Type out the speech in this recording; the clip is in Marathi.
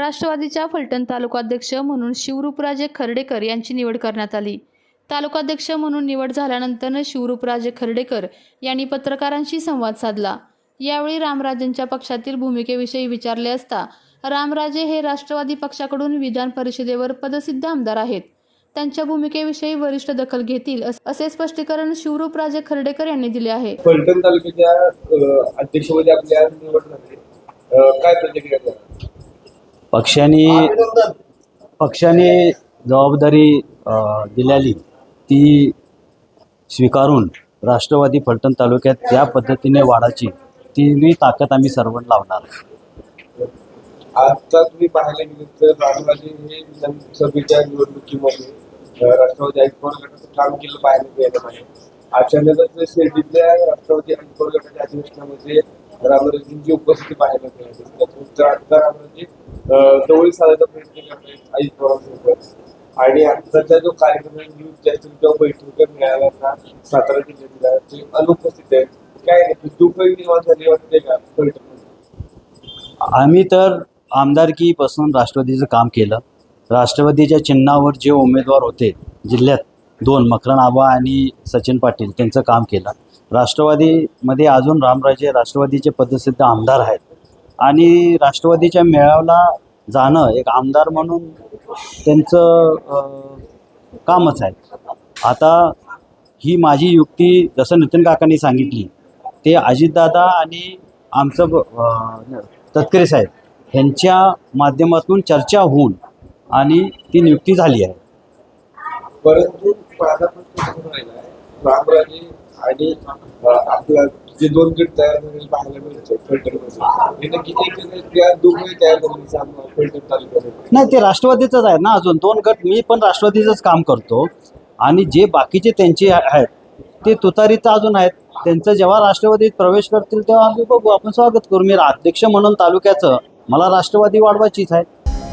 राष्ट्रवादीच्या फलटण तालुकाध्यक्ष म्हणून शिवरूपराजे खर्डेकर यांची निवड करण्यात आली. तालुकाध्यक्ष म्हणून निवड झाल्यानंतर शिवरूपराजे खर्डेकर यांनी पत्रकारांशी संवाद साधला. यावेळी रामराजेंच्या पक्षातील भूमिकेविषयी विचारले असता रामराजे हे राष्ट्रवादी पक्षाकडून विधान परिषदेवर पदसिद्ध आमदार आहेत. त्यांच्या भूमिकेविषयी वरिष्ठ दखल घेतील अस- असे स्पष्टीकरण शिवरूपराजे खर्डेकर यांनी दिले आहे. फलटण तालुक्याच्या अध्यक्षपदी आपल्या निवड झाली काय प्रतिक्रिया पक्षाने पक्षाने जबाबदारी दिलेली ती स्वीकारून राष्ट्रवादी फलटण तालुक्यात त्या पद्धतीने वाढाची ती ताकद आम्ही सर्व लावणार आता तुम्ही पाहायला गेले तर रामराजे हे विधानसभेच्या निवडणुकीमध्ये राष्ट्रवादी ऐकून गटाचं काम केलं पाहायला मिळालं नाही अचानकच शेतीतल्या राष्ट्रवादी ऐकून गटाच्या अधिवेशनामध्ये रामराजेंची उपस्थिती पाहायला मिळाली. त्यातून आता रामराजे साधायचा प्रयत्न करतोय आई पवारांसोबत आणि आताचा जो कार्यक्रम आहे न्यूज जास्तीत किंवा बैठक मिळाला का सातारा जिल्ह्यातला ते अनुपस्थित आहे काय नक्की दुःखही निर्माण झाली वाटते का बैठक आम्ही तर आमदारकीपासून राष्ट्रवादीचं काम केलं. राष्ट्रवादीच्या चिन्हावर जे उमेदवार होते जिल्ह्यात दोन मकरन आबा आणि सचिन पाटील त्यांचं काम केलं. राष्ट्रवादीमध्ये अजून रामराजे राष्ट्रवादीचे पदसिद्ध आमदार आहेत. आणि राष्ट्रवादीच्या मेळाव्याला जाणं एक आमदार म्हणून त्यांचं कामच आहे. आता ही माझी युक्ती जसं नितीन काकांनी सांगितली ते अजितदादा आणि आमचं तत्करे साहेब ह्यांच्या माध्यमातून चर्चा होऊन आणि ती नियुक्ती झाली आहे. परंतु माझा प्रश्न आणि आपला जे दोन गट तयार झालेले पाहायला मिळते फलटणमध्ये हे नक्की एक त्या दोघे तयार झालेले सामना फलटण तालुक्यामध्ये नाही ते राष्ट्रवादीचंच आहे ना अजून. दोन गट मी पण राष्ट्रवादीचंच काम करतो. आणि जे बाकीचे त्यांचे आहेत ते तुतारीचं अजून आहेत. त्यांचं जेव्हा राष्ट्रवादीत प्रवेश करतील तेव्हा आम्ही बघू. आपण स्वागत करू. मी अध्यक्ष म्हणून तालुक्याचं मला राष्ट्रवादी वाढवायचीच आहे.